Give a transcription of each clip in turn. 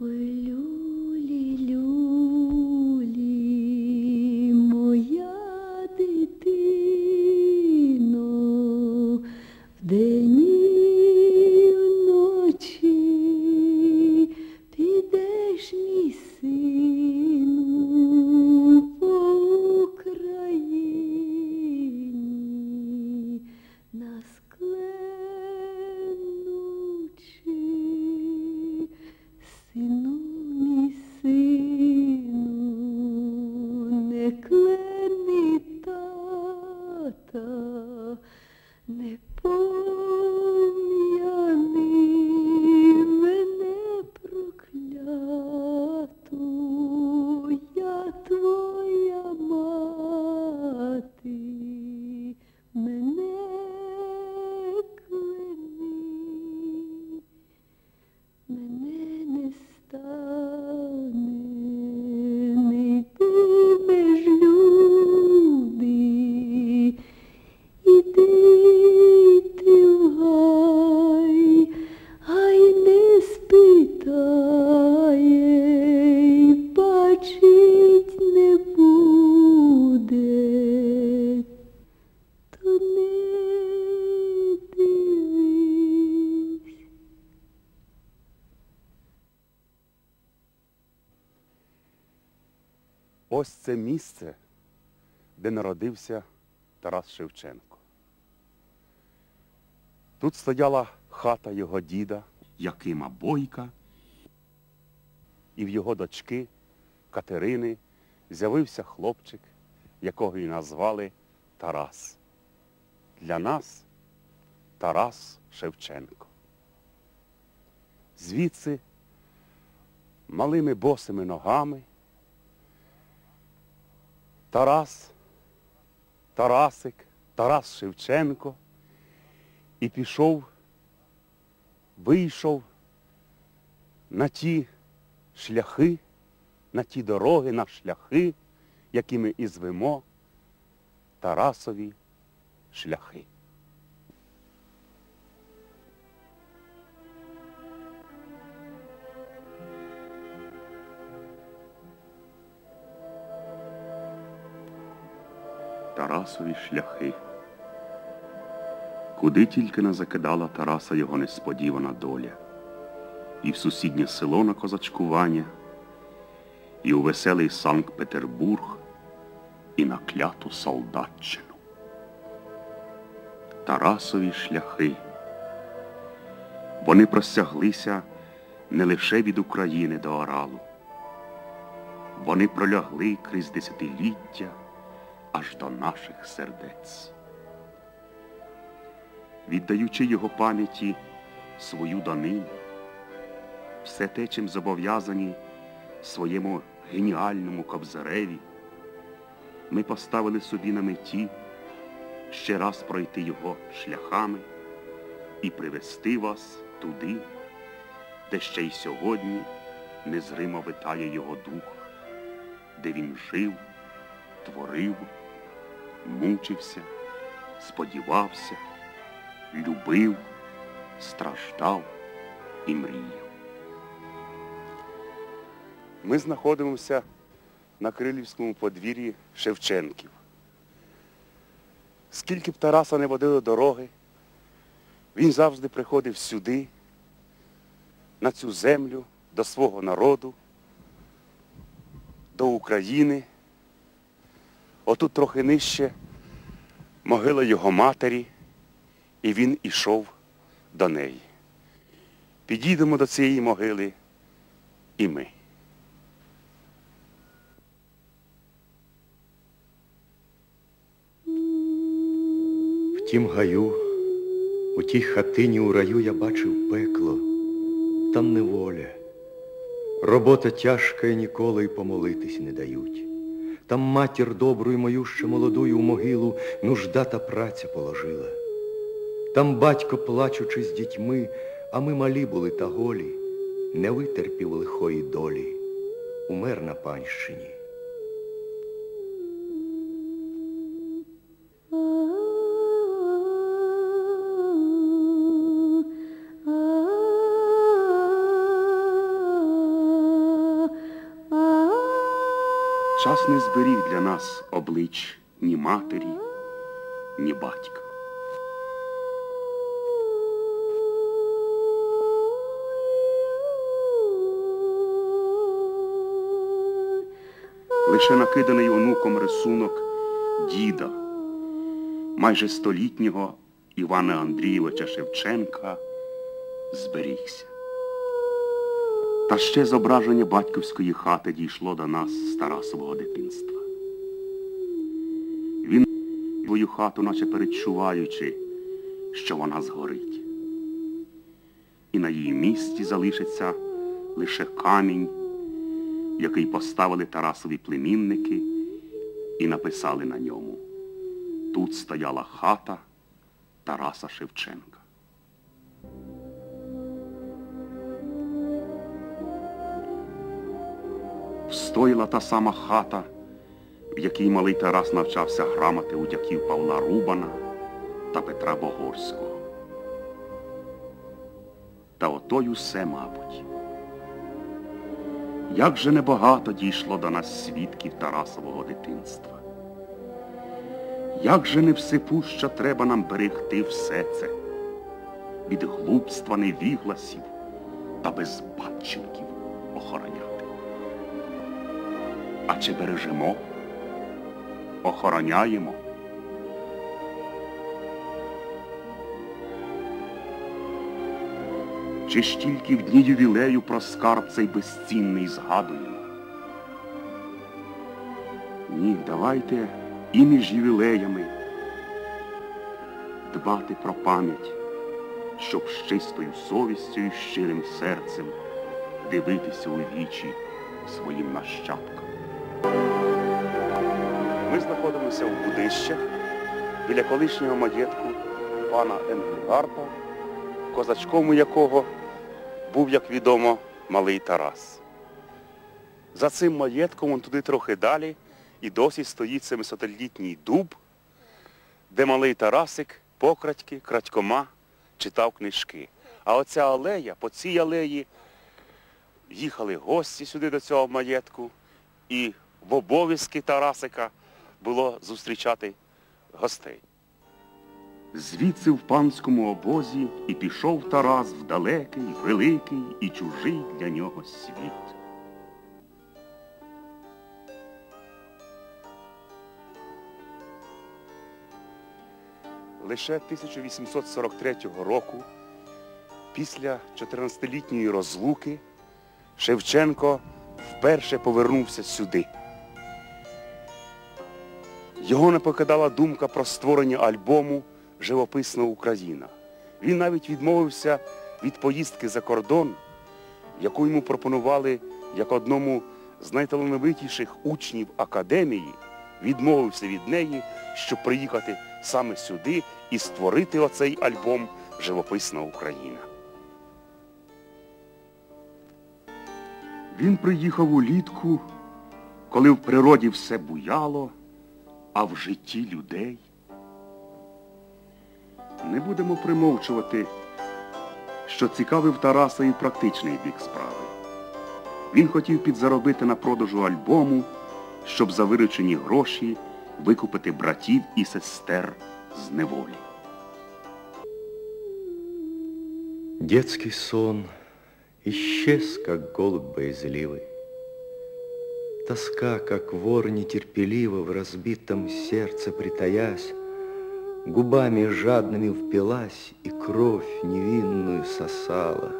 Would народився Тарас Шевченко. Тут стояла хата його діда Якима Бойка, і в його дочки Катерини з'явився хлопчик, якого і назвали Тарас. Для нас Тарас Шевченко. Звідси малими босими ногами Тарас, Тарасик, Тарас Шевченко і пішов, вийшов на ті шляхи, на ті дороги, на шляхи, які ми і звемо Тарасові шляхи. Тарасові шляхи. Куди тільки не закидала Тараса його несподівана доля, і в сусіднє село на козачкування, і у веселий Санкт-Петербург, і на кляту солдатчину. Тарасові шляхи. Вони простяглися не лише від України до Оралу. Вони пролягли крізь десятиліття аж до наших сердець. Віддаючи його пам'яті свою данину, все те, чим зобов'язані своєму геніальному кобзареві, ми поставили собі на меті ще раз пройти його шляхами і привести вас туди, де ще й сьогодні незримо витає його дух, де він жив, творив, мучився, сподівався, любив, страждав і мріяв. Ми знаходимося на Крилівському подвір'ї Шевченків. Скільки б Тараса не водили дороги, він завжди приходив сюди, на цю землю, до свого народу, до України. Отут трохи нижче могила його матері, і він ішов до неї. Підійдемо до цієї могили і ми. В тім гаю, у тій хатині у раю я бачив пекло, там неволя. Робота тяжка і ніколи й помолитись не дають. Там матір добрую мою ще молодую в могилу нужда та праця положила. Там батько, плачучи з дітьми, а ми малі були та голі, не витерпів лихої долі, умер на панщині. Час не зберіг для нас облич ні матері, ні батька. Лише накиданий онуком рисунок діда, майже столітнього Івана Андрійовича Шевченка, зберігся. Та ще зображення батьківської хати дійшло до нас з Тарасового дитинства. Він свою хату, наче передчуваючи, що вона згорить. І на її місці залишиться лише камінь, який поставили Тарасові племінники і написали на ньому. Тут стояла хата Тараса Шевченка. Встояла та сама хата, в якій малий Тарас навчався грамоти у дяків Павла Рубана та Петра Богорського. Та ото й усе, мабуть. Як же небагато дійшло до нас свідків Тарасового дитинства. Як же не всепуща треба нам берегти все це від глупства невігласів та безбатченків охороняти. А чи бережемо? Охороняємо? Чи ж тільки в дні ювілею про скарб цей безцінний згадуємо? Ні, давайте і між ювілеями дбати про пам'ять, щоб з чистою совістю і щирим серцем дивитися у вічі своїм нащадкам. Ми знаходимося у Будищах біля колишнього маєтку пана Енгельгарта, козачком у якого був, як відомо, малий Тарас. За цим маєтком он туди трохи далі і досі стоїть семисотилітній дуб, де малий Тарасик покрадьки, крадькома читав книжки. А оця алея, по цій алеї їхали гості сюди до цього маєтку, і в обов'язки Тарасика було зустрічати гостей. Звідси в панському обозі і пішов Тарас в далекий, великий і чужий для нього світ. Лише 1843 року, після 14-літньої розлуки, Шевченко вперше повернувся сюди. Його не покидала думка про створення альбому Живописна Україна. Він навіть відмовився від поїздки за кордон, яку йому пропонували як одному з найталановитіших учнів академії, відмовився від неї, щоб приїхати саме сюди і створити оцей альбом Живописна Україна. Він приїхав улітку, коли в природі все буяло, а в житті людей. Не будемо примовчувати, що цікавив Тараса і практичний бік справи. Він хотів підзаробити на продажу альбому, щоб за виручені гроші викупити братів і сестер з неволі. Детский сон исчез, как голубь боязливый. Тоска, как вор нетерпеливо в разбитом сердце притаясь, Губами жадными впилась и кровь невинную сосала.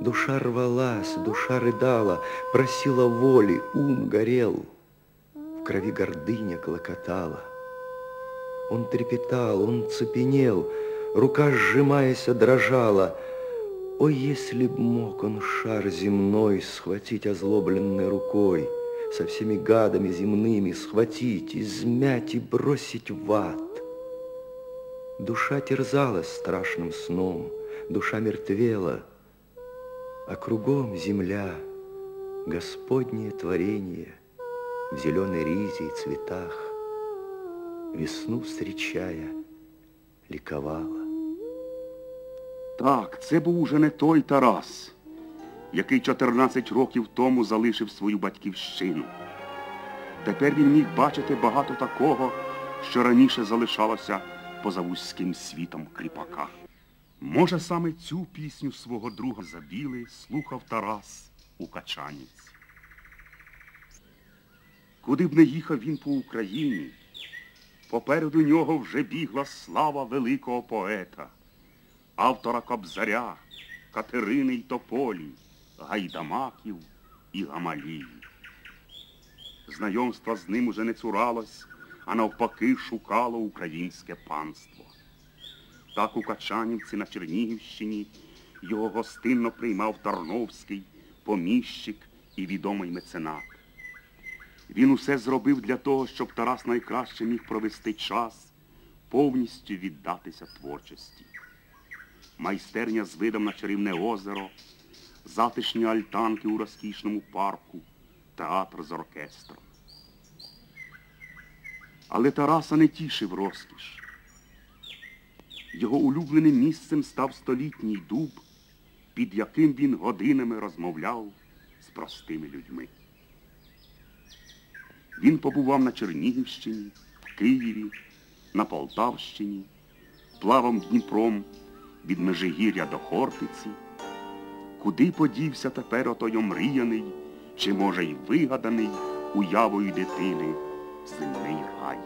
Душа рвалась, душа рыдала, просила воли, ум горел, В крови гордыня клокотала. Он трепетал, он цепенел, рука, сжимаясь, дрожала. Ой, если б мог он шар земной схватить озлобленной рукой, со всеми гадами земными схватить, измять и бросить в ад. Душа терзалась страшным сном, душа мертвела, а кругом земля, Господнее творение, в зеленой ризе и цветах, весну встречая, ликовала. Так, це був уже не той Тарас, який 14 років тому залишив свою батьківщину, Тепер він міг бачити багато такого, що раніше залишалося поза вузьким світом кріпака. Може, саме цю пісню свого друга Забіли слухав Тарас у Качанівці. Куди б не їхав він по Україні, попереду нього вже бігла слава великого поета, автора Кобзаря, Катерини й Тополі, Гайдамаків і Гамалії. Знайомства з ним уже не цуралось, а навпаки шукало українське панство. Так у Качанівці на Чернігівщині його гостинно приймав Тарновський, поміщик і відомий меценат. Він усе зробив для того, щоб Тарас найкраще міг провести час, повністю віддатися творчості. Майстерня з видом на чарівне озеро, затишні альтанки у розкішному парку, театр з оркестром. Але Тараса не тішив розкіш. Його улюбленим місцем став столітній дуб, під яким він годинами розмовляв з простими людьми. Він побував на Чернігівщині, в Києві, на Полтавщині, плавав Дніпром від Межигір'я до Хортиці. Куди подівся тепер отой омріяний, чи, може, й вигаданий уявою дитини земний рай?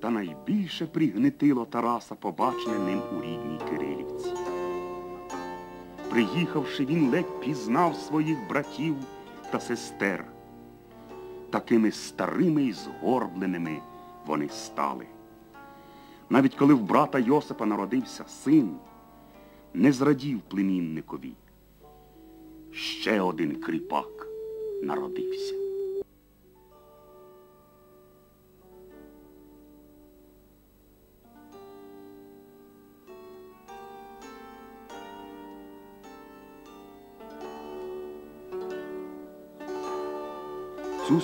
Та найбільше пригнетило Тараса побачене ним у рідній Кирилівці. Приїхавши, він ледь пізнав своїх братів та сестер. Такими старими і згорбленими вони стали. Навіть коли в брата Йосипа народився син, не зрадів племінникові. Ще один кріпак народився.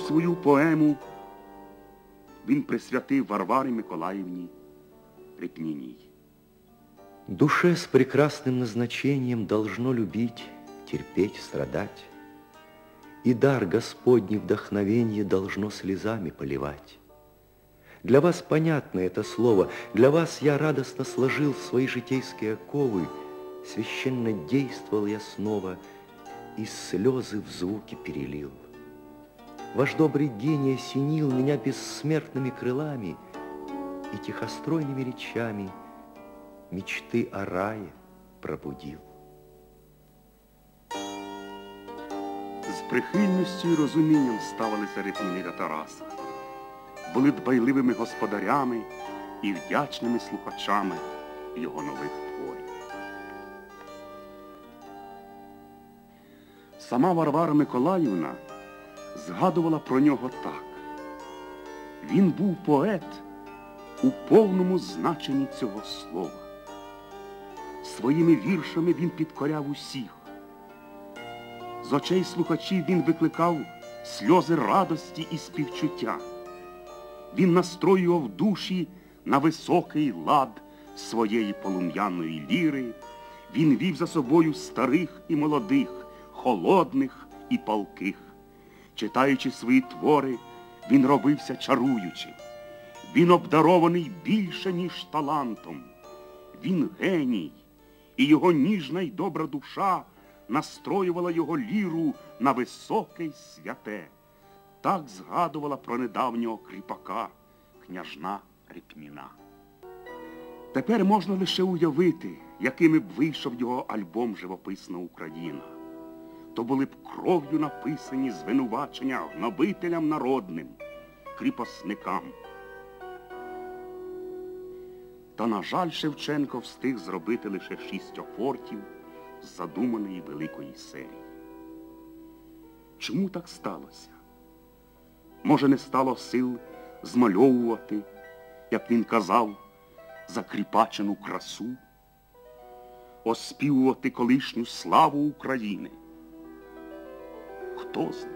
свою поему він присвятив Варварі Миколаївні Репніній. Душе с прекрасным назначением должно любить, терпеть, страдать. И дар Господний вдохновение должно слезами поливать. Для вас понятно это слово, для вас я радостно сложил свои житейские оковы, священно действовал я снова и слезы в звуки перелил. Ваш добрый гений осенил меня бессмертными крылами и тихостройными речами мечты о рае пробудил. З прихильністю і розумінням ставилися Репніни до Тараса. Були дбайливими господарями і вдячними слухачами його нових творів. Сама Варвара Миколаївна згадувала про нього так. Він був поет у повному значенні цього слова. Своїми віршами він підкоряв усіх. З очей слухачів він викликав сльози радості і співчуття. Він настроював душі на високий лад своєї полум'яної ліри. Він вів за собою старих і молодих, холодних і палких. Читаючи свої твори, він робився чаруючи. Він обдарований більше, ніж талантом. Він геній, і його ніжна й добра душа настроювала його ліру на високе й святе. Так згадувала про недавнього кріпака, княжна Репніна. Тепер можна лише уявити, якими б вийшов його альбом Живописна Україна. То були б кров'ю написані звинувачення гнобителям народним, кріпосникам. Та, на жаль, Шевченко встиг зробити лише шість офортів з задуманої великої серії. Чому так сталося? Може, не стало сил змальовувати, як він казав, закріпачену красу, оспівувати колишню славу України. Хто знає?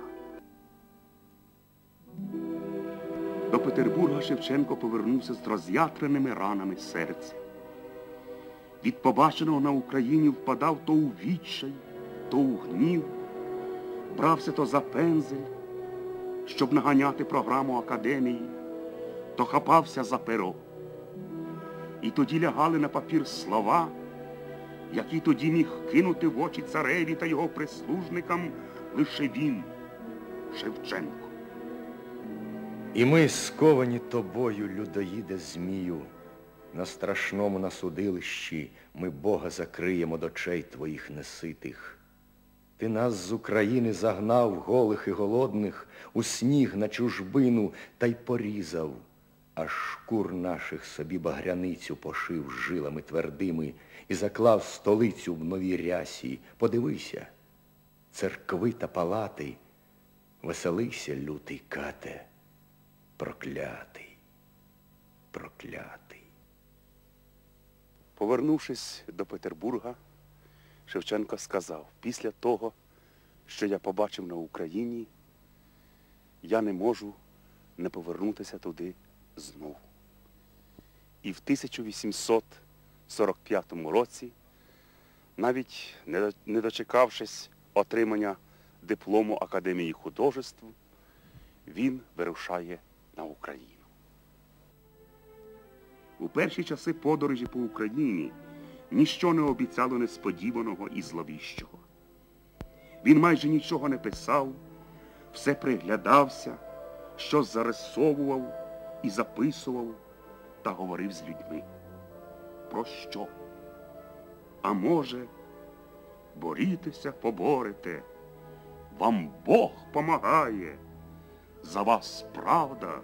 До Петербурга Шевченко повернувся з роз'ятреними ранами серця. Від побаченого на Україні впадав то у відчай, то у гнів, брався то за пензель, щоб наганяти програму академії, то хапався за перо. І тоді лягали на папір слова, які тоді міг кинути в очі цареві та його прислужникам лише він, Шевченко. І ми, сковані тобою, людоїде Змію, на страшному насудилищі ми Бога закриємо до очей твоїх неситих. Ти нас з України загнав голих і голодних у сніг на чужбину та й порізав, аж шкур наших собі багряницю пошив жилами твердими і заклав столицю в новій рясі. Подивися, церкви та палати, веселися, лютий кате, проклятий, проклятий. Повернувшись до Петербурга, Шевченко сказав, після того, що я побачив на Україні, я не можу не повернутися туди знову. І в 1845 році, навіть не дочекавшись отримання диплому Академії художеств, він вирушає на Україну. У перші часи подорожі по Україні ніщо не обіцяло несподіваного і зловіщого. Він майже нічого не писав, все приглядався, щось зарисовував і записував та говорив з людьми. Про що? А може, борітеся, поборете, вам Бог помагає, за вас правда,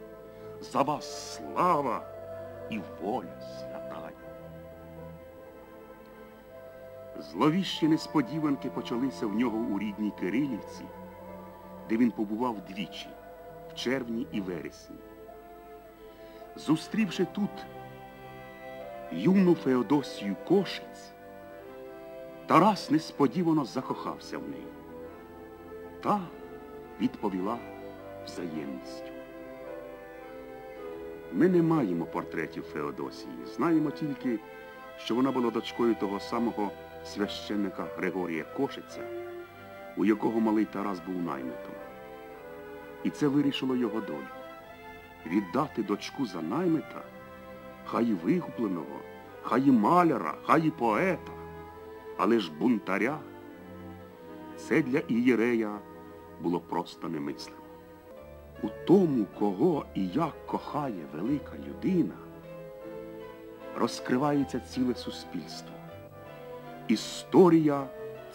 за вас слава і воля святая. Зловіщі несподіванки почалися в нього у рідній Кирилівці, де він побував двічі, в червні і вересні. Зустрівши тут юну Феодосію Кошиць, Тарас несподівано закохався в неї. Та відповіла взаємністю. Ми не маємо портретів Феодосії, знаємо тільки, що вона була дочкою того самого священника Григорія Кошиця, у якого малий Тарас був наймитом. І це вирішило його долю. Віддати дочку за наймита, хай і вигубленого, хай і маляра, хай і поета, але ж бунтаря. Це для Ієрея було просто немислимо. У тому, кого і як кохає велика людина, розкривається ціле суспільство, історія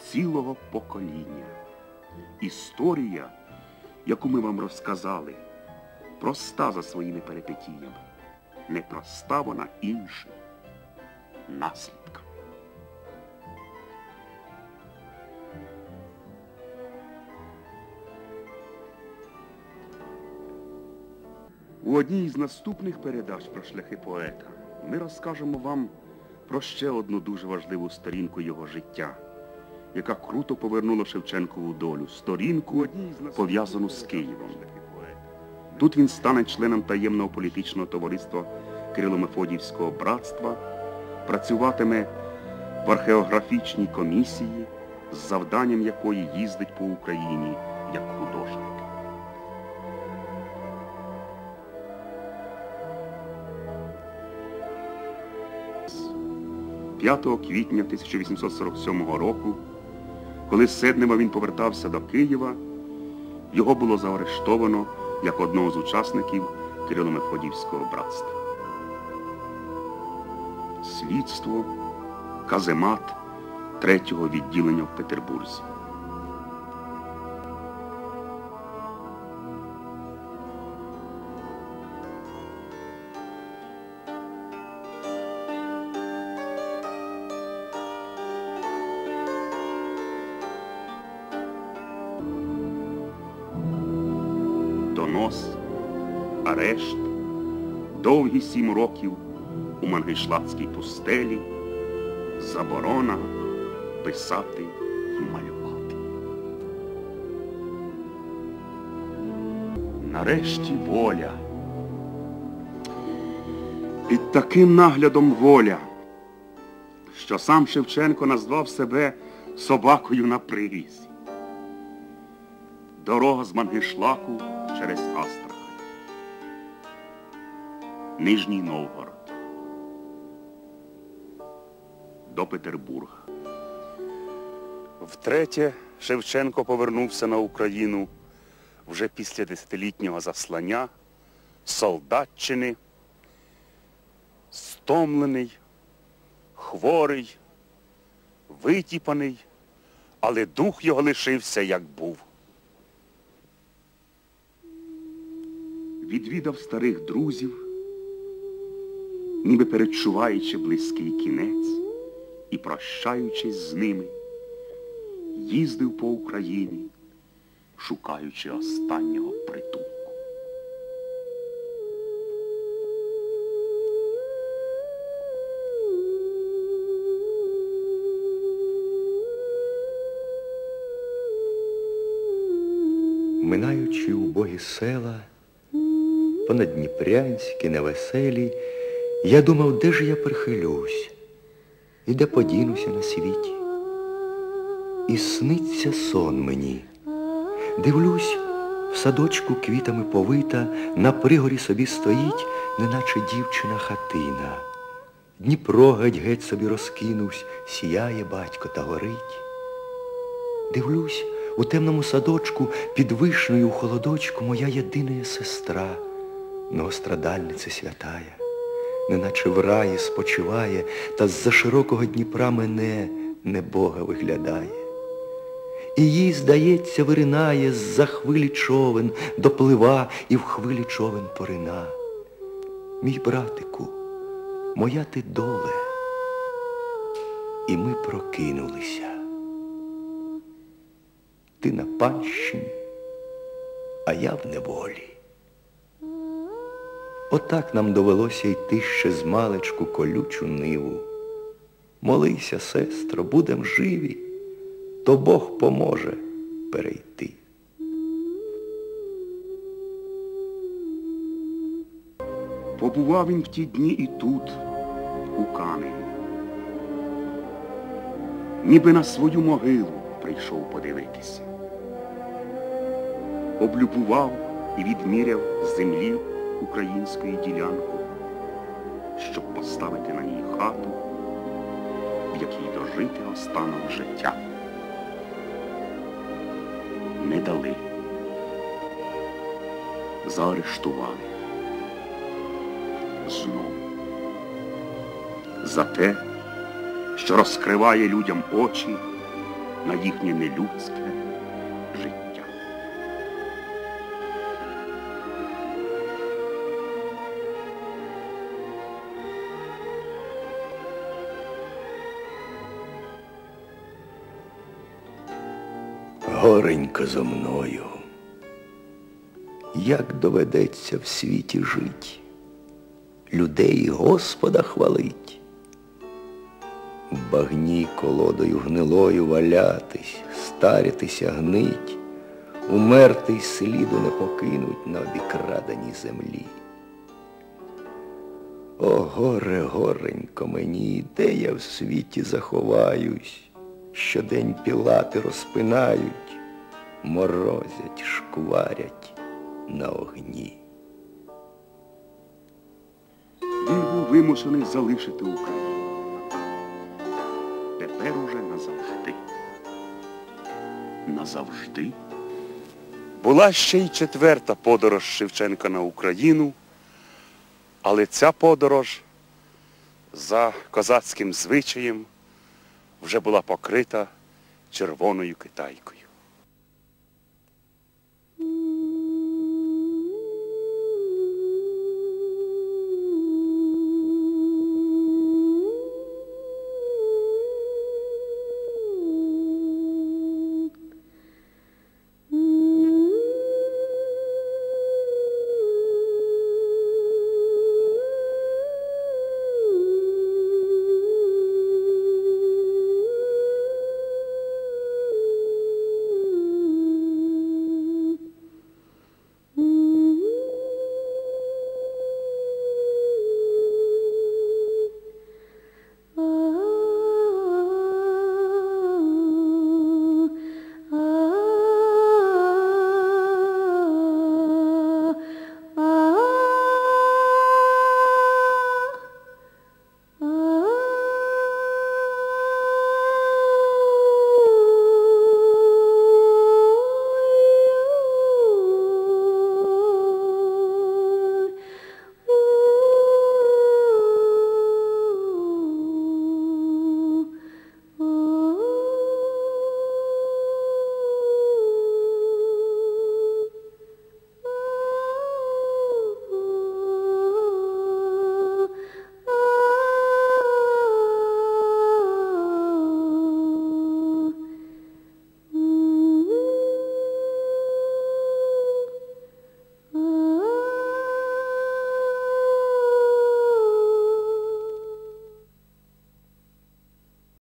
цілого покоління. Історія, яку ми вам розказали, проста за своїми перипетіями, непроста вона іншим наслідком. У одній з наступних передач про шляхи поета ми розкажемо вам про ще одну дуже важливу сторінку його життя, яка круто повернула Шевченкову долю. Сторінку, пов'язану з Києвом. Тут він стане членом таємного політичного товариства Кирило-Мефодіївського братства, працюватиме в археографічній комісії, з завданням якої їздить по Україні як художник. 5 квітня 1847 року, коли з Сиднева він повертався до Києва, його було заарештовано як одного з учасників Кирило-Мефодівського братства. Слідство, каземат третього відділення в Петербурзі. Донос, арешт, довгі сім років у Мангишлацькій пустелі, заборона писати і малювати. Нарешті воля, Під таким наглядом воля, що сам Шевченко назвав себе собакою на привізі. Дорога з Мангишлаку через Астрахань. Нижній Новгород. До Петербурга. Втретє Шевченко повернувся на Україну вже після десятилітнього заслання, солдатчини, стомлений, хворий, витіпаний, але дух його лишився, як був. Відвідав старих друзів, ніби передчуваючи близький кінець і прощаючись з ними, їздив по Україні, шукаючи останнього притулку. Минаючи убогі села, понадніпрянські, невеселі, я думав, де ж я прихилюсь і де подінуся на світі. І сниться сон мені. Дивлюсь, в садочку квітами повита, на пригорі собі стоїть, неначе дівчина хатина. Дніпро геть геть собі розкинувсь, сіяє батько та горить. Дивлюсь, у темному садочку під вишнею у холодочку моя єдина сестра, многострадальниця святая, неначе в раї спочиває, та з-за широкого Дніпра мене небога виглядає. І їй, здається, виринає з-за хвилі човен, доплива і в хвилі човен порина. Мій братику, моя ти доле. І ми прокинулися. Ти на панщині, а я в неволі. Отак нам довелося йти ще з маличку колючу ниву. Молися, сестро, будем живі, то Бог поможе перейти. Побував він в ті дні і тут, у камені. Ніби на свою могилу прийшов подивитися. Облюбував і відміряв землі української ділянку, щоб поставити на ній хату, в якій дожити останок життя. Не дали. Заарештували знову. За те, що розкриває людям очі на їхнє нелюдське Горенько зо мною. Як доведеться в світі жить, людей Господа хвалить, в багні колодою гнилою валятись, старитися гнить, умертий сліду не покинуть на обікраденій землі. О, горе, горенько мені, де я в світі заховаюсь, щодень пілати розпинають, морозять, шкварять на огні. Він був вимушений залишити Україну. Тепер уже назавжди. Назавжди. Була ще й четверта подорож Шевченка на Україну, але ця подорож за козацьким звичаєм вже була покрита червоною китайкою.